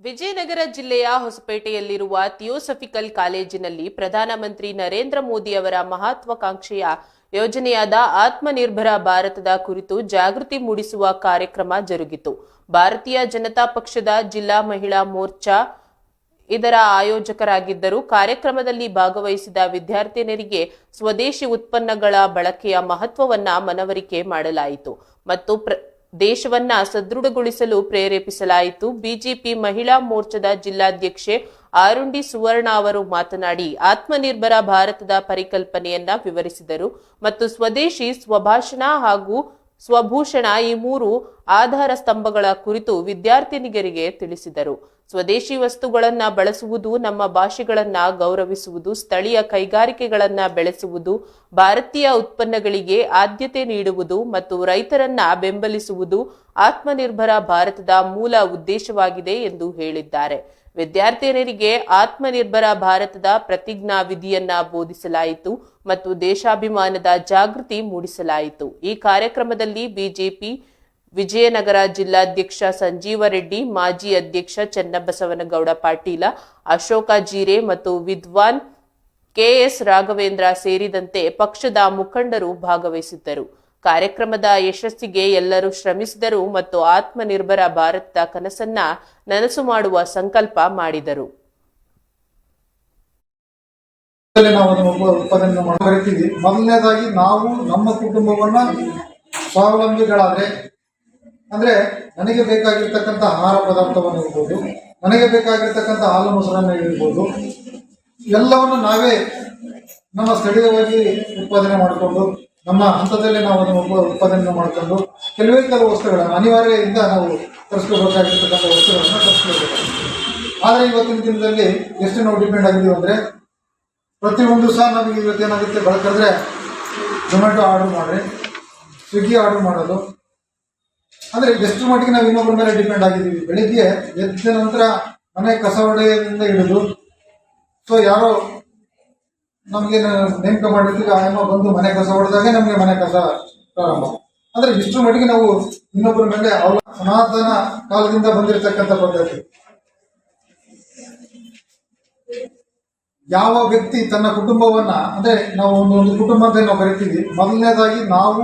ವಿಜಯನಗರ ಜಿಲ್ಲೆಯ ಹೊಸಪೇಟೆಯಲ್ಲಿರುವ ಥಿಯೋಸಫಿಕಲ್ ಕಾಲೇಜಿನಲ್ಲಿ ಪ್ರಧಾನಮಂತ್ರಿ ನರೇಂದ್ರ ಮೋದಿ ಅವರ ಮಹತ್ವಾಕಾಂಕ್ಷೆಯ ಯೋಜನೆಯಾದ ಆತ್ಮನಿರ್ಭರ ಭಾರತದ ಕುರಿತು ಜಾಗೃತಿ ಮೂಡಿಸುವ ಕಾರ್ಯಕ್ರಮ ಜರುಗಿತು. ಭಾರತೀಯ ಜನತಾ ಪಕ್ಷದ ಜಿಲ್ಲಾ ಮಹಿಳಾ ಮೋರ್ಚಾ ಇದರ ಆಯೋಜಕರಾಗಿದ್ದರು ಕಾರ್ಯಕ್ರಮದಲ್ಲಿ ಭಾಗವಹಿಸಿದ ವಿದ್ಯಾರ್ಥಿನಿಯರಿಗೆ ಸ್ವದೇಶಿ ಉತ್ಪನ್ನಗಳ ಬಳಕೆಯ ಮಹತ್ವವನ್ನ ಮನವರಿಕೆ ಮಾಡಲಾಯಿತು. ಮತ್ತು ದೇಶವನ್ನ ಸದೃಢಗೊಳಿಸಲು ಪ್ರೇರೇಪಿಸಲಾಯಿತು. ಬಿಜೆಪಿ ಮಹಿಳಾ ಮೋರ್ಚಾದ ಜಿಲ್ಲಾಧ್ಯಕ್ಷೆ ಆರುಂಡಿ ಸುವರ್ಣ ಅವರು ಮಾತನಾಡಿ, ಆತ್ಮನಿರ್ಭರ ಭಾರತದ ಪರಿಕಲ್ಪನೆಯನ್ನ ವಿವರಿಸಿದರು. ಮತ್ತು ಸ್ವದೇಶಿ ಸ್ವಭಾಷಣ ಹಾಗೂ ಸ್ವಭೂಷಣ ಈ ಮೂರು ಆಧಾರ ಸ್ತಂಭಗಳ ಕುರಿತು ವಿದ್ಯಾರ್ಥಿನಿಗರಿಗೆ ತಿಳಿಸಿದರು. ಸ್ವದೇಶಿ ವಸ್ತುಗಳನ್ನ ಬಳಸುವುದು ನಮ್ಮ ಭಾಷೆಗಳನ್ನ ಗೌರವಿಸುವುದು, ಸ್ಥಳೀಯ ಕೈಗಾರಿಕೆಗಳನ್ನ ಬೆಳೆಸುವುದು, ಭಾರತೀಯ ಉತ್ಪನ್ನಗಳಿಗೆ ಆದ್ಯತೆ ನೀಡುವುದು ಮತ್ತು ರೈತರನ್ನ ಬೆಂಬಲಿಸುವುದು ಆತ್ಮನಿರ್ಭರ ಭಾರತದ ಮೂಲ ಉದ್ದೇಶವಾಗಿದೆ ಎಂದು ಹೇಳಿದ್ದಾರೆ. ವಿದ್ಯಾರ್ಥಿನಿಯರಿಗೆ ಆತ್ಮನಿರ್ಭರ ಭಾರತದ ಪ್ರತಿಜ್ಞಾ ವಿಧಿಯನ್ನ ಬೋಧಿಸಲಾಯಿತು ಮತ್ತು ದೇಶಾಭಿಮಾನದ ಜಾಗೃತಿ ಮೂಡಿಸಲಾಯಿತು. ಈ ಕಾರ್ಯಕ್ರಮದಲ್ಲಿ ಬಿಜೆಪಿ ವಿಜಯನಗರ ಜಿಲ್ಲಾಧ್ಯಕ್ಷ ಸಂಜೀವ ರೆಡ್ಡಿ, ಮಾಜಿ ಅಧ್ಯಕ್ಷ ಚನ್ನಬಸವನಗೌಡ ಪಾಟೀಲ, ಅಶೋಕ ಜೀರೆ ಮತ್ತು ವಿದ್ವಾನ್ ಕೆಎಸ್ ರಾಘವೇಂದ್ರ ಸೇರಿದಂತೆ ಪಕ್ಷದ ಮುಖಂಡರು ಭಾಗವಹಿಸಿದ್ದರು. ಕಾರ್ಯಕ್ರಮದ ಯಶಸ್ಸಿಗೆ ಎಲ್ಲರೂ ಶ್ರಮಿಸಿದರು ಮತ್ತು ಆತ್ಮನಿರ್ಭರ ಭಾರತದ ಕನಸನ್ನ ನನಸು ಮಾಡುವ ಸಂಕಲ್ಪ ಮಾಡಿದರು. ಮೊದಲನೇದಾಗಿ ನಾವು ನಮ್ಮ ಕುಟುಂಬವನ್ನ ಸ್ವಾವಲಂಬಿಗಳಾದ್ರೆ ಅಂದ್ರೆ ನನಗೆ ಬೇಕಾಗಿರ್ತಕ್ಕಂಥ ಆಹಾರ ಪದಾರ್ಥವನ್ನು ಇರ್ಬೋದು, ನನಗೆ ಬೇಕಾಗಿರ್ತಕ್ಕಂಥ ಹಾಲು ಮೊಸರನ್ನು ಇರ್ಬೋದು, ಎಲ್ಲವನ್ನು ನಾವೇ ನಮ್ಮ ಸ್ಥಳೀಯವಾಗಿ ಉತ್ಪಾದನೆ ಮಾಡಿಕೊಂಡು, ನಮ್ಮ ಹಂತದಲ್ಲಿ ನಾವು ಅದನ್ನು ಉತ್ಪಾದನೆ ಮಾಡಿಕೊಂಡು, ಕೆಲವೇ ಕೆಲವು ವಸ್ತುಗಳನ್ನು ಅನಿವಾರ್ಯದಿಂದ ನಾವು ತರಿಸ್ಕೋಬೇಕಾಗಿರ್ತಕ್ಕಂಥ ವಸ್ತುಗಳನ್ನು ತರಿಸ್ಕೋಬೇಕು ಆದರೆ ಇವತ್ತಿನ ದಿನದಲ್ಲಿ ಎಷ್ಟು ನಾವು ಡಿಪೆಂಡ್ ಆಗಿದ್ದೀವಿ ಅಂದರೆ ಪ್ರತಿಯೊಂದು ಸಹ ನಮಗೆ ಇವತ್ತೇನಾಗುತ್ತೆ ಬೆಳಕಂದ್ರೆ ಜೊಮ್ಯಾಟೊ ಆರ್ಡರ್ ಮಾಡಿರಿ ಸ್ವಿಗ್ಗಿ ಆರ್ಡರ್ ಮಾಡೋದು ಅಂದರೆ ಎಷ್ಟು ಮಟ್ಟಿಗೆ ನಾವು ಇನ್ನೊಬ್ಬರ ಮೇಲೆ ಡಿಪೆಂಡ್ ಆಗಿದ್ದೀವಿ? ಬೆಳಿಗ್ಗೆ ಎದ್ದ ನಂತರ ಮನೆ ಕಸ ಹೊಡೆಯೋದ್ರಿಂದ ಹಿಡಿದು ಸೊ ಯಾರೋ ನಮಗೆ ನೇಮಕ ಮಾಡಿರ್ತೀವಿ ಆ ಅಮ್ಮ ಬಂದು ಮನೆ ಕಸ ಹೊಡೆದಾಗೆ ನಮಗೆ ಮನೆ ಕಸ ಪ್ರಾರಂಭ. ಅಂದ್ರೆ ಇಷ್ಟು ಮಟ್ಟಿಗೆ ನಾವು ಇನ್ನೊಬ್ಬರ ಮೇಲೆ ಅವಲ ಸನಾತನ ಕಾಲದಿಂದ ಬಂದಿರತಕ್ಕಂತ ಪದ್ಧತಿ. ಯಾವ ವ್ಯಕ್ತಿ ತನ್ನ ಕುಟುಂಬವನ್ನ, ಅಂದ್ರೆ ನಾವು ಒಂದು ಒಂದು ಕುಟುಂಬ ಅಂತ ನಾವು ಕರಿತೀವಿ. ಮೊದಲನೇದಾಗಿ ನಾವು